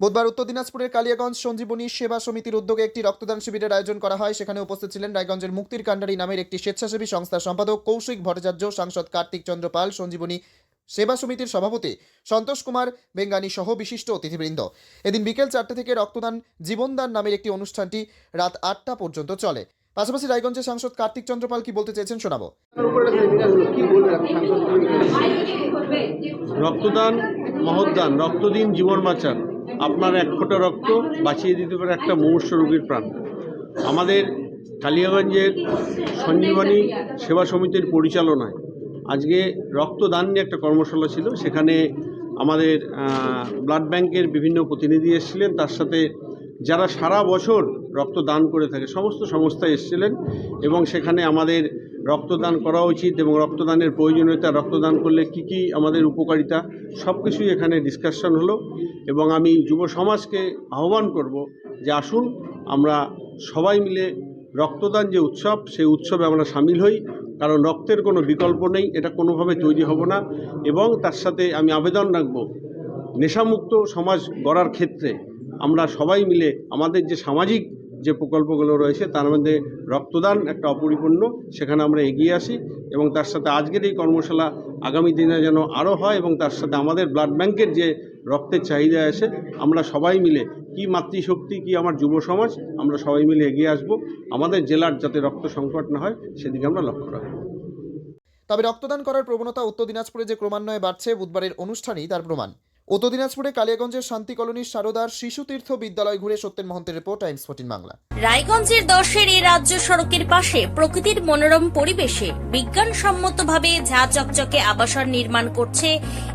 বুধবার উত্তর দিনাজপুরের কালিয়াগঞ্জ সঞ্জীবনী সেবা সমিতির উদ্যোগে একটি রক্তদান শিবিরের আয়োজন করা হয়। সেখানে উপস্থিত ছিলেন রায়গঞ্জের মুক্তির কান্ডারি নামের একটি স্বেচ্ছাসেবী সংস্থার সম্পাদক কৌশিক ভট্টাচার্য, সাংসদ কার্তিক চন্দ্র পাল, সঞ্জীবনী সেবা সমিতির সভাপতি সন্তোষ কুমার বেঙ্গানি সহ বিশিষ্ট অতিথিবৃন্দ। এদিন বিকেল চারটে থেকে রক্তদান জীবনদান নামের একটি অনুষ্ঠানটি রাত আটটা পর্যন্ত চলে। পাশাপাশি রায়গঞ্জের সাংসদ কার্তিক চন্দ্রপাল কি বলতে চেয়েছেন শোনাবো। রক্তদান মহদান রক্তদিন, জীবন বাঁচান। আপনার এক ফোঁটা রক্ত বাঁচিয়ে দিতে পারে একটা মুমূর্ষ রোগীর প্রাণ। আমাদের কালিয়াগঞ্জের সঞ্জীবনী সেবা সমিতির পরিচালনায় আজকে রক্তদান নিয়ে একটা কর্মশালা ছিল। সেখানে আমাদের ব্লাড ব্যাংকের বিভিন্ন প্রতিনিধি এসেছিলেন। তার সাথে যারা সারা বছর রক্তদান করে থাকে, সমস্ত সংস্থা এসেছিলেন এবং সেখানে আমাদের রক্তদান করা উচিত এবং রক্তদানের প্রয়োজনীয়তা, রক্তদান করলে কি কি আমাদের উপকারিতা সব কিছুই এখানে ডিসকাশন হলো এবং আমি যুব সমাজকে আহ্বান করব যে আসুন আমরা সবাই মিলে রক্তদান যে উৎসব, সেই উৎসবে আমরা সামিল হই। কারণ রক্তের কোনো বিকল্প নেই, এটা কোনোভাবে তৈরি হব না এবং তার সাথে আমি আবেদন রাখব নেশামুক্ত সমাজ গড়ার ক্ষেত্রে আমরা সবাই মিলে আমাদের যে সামাজিক যে প্রকল্পগুলো রয়েছে, তার মধ্যে রক্তদান একটা অপরিপূর্ণ, সেখানে আমরা এগিয়ে আসি এবং তার সাথে আজকের এই কর্মশালা আগামী দিনে যেন আরও হয় এবং তার সাথে আমাদের ব্লাড ব্যাংকের যে রক্তের চাহিদা আছে, আমরা সবাই মিলে কি মাতৃশক্তি, কি আমার যুব সমাজ, আমরা সবাই মিলে এগিয়ে আসব। আমাদের জেলার যাতে রক্ত সংকট না হয়, সেদিকে আমরা লক্ষ্য রাখব। তবে রক্তদান করার প্রবণতা উত্তর দিনাজপুরে যে ক্রমান্বয়ে বাড়ছে, বুধবারের অনুষ্ঠানেই তার প্রমাণ। উত্তর দিনাজপুরে কালিয়াগঞ্জের শান্তি কলোনির সারদার শিশুতীর্থ বিদ্যালয় ঘুরে সত্যেন মহন্তের রিপোর্ট, টাইমস ফোর্টিন বাংলা। রায়গঞ্জের দশের এই রাজ্য সড়কের পাশে প্রকৃতির মনোরম পরিবেশে বিজ্ঞানসম্মতভাবে ঝা চকচকে আবাসন নির্মাণ করছে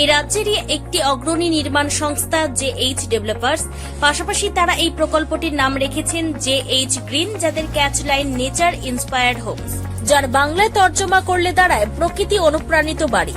এই রাজ্যেরই একটি অগ্রণী নির্মাণ সংস্থা জে এইচ ডেভেলপার্স। পাশাপাশি তারা এই প্রকল্পটির নাম রেখেছেন জে এইচ গ্রিন, যাদের catch line nature inspired homes, যার বাংলায় তর্জমা করলে দাঁড়ায় প্রকৃতি অনুপ্রাণিত বাড়ি।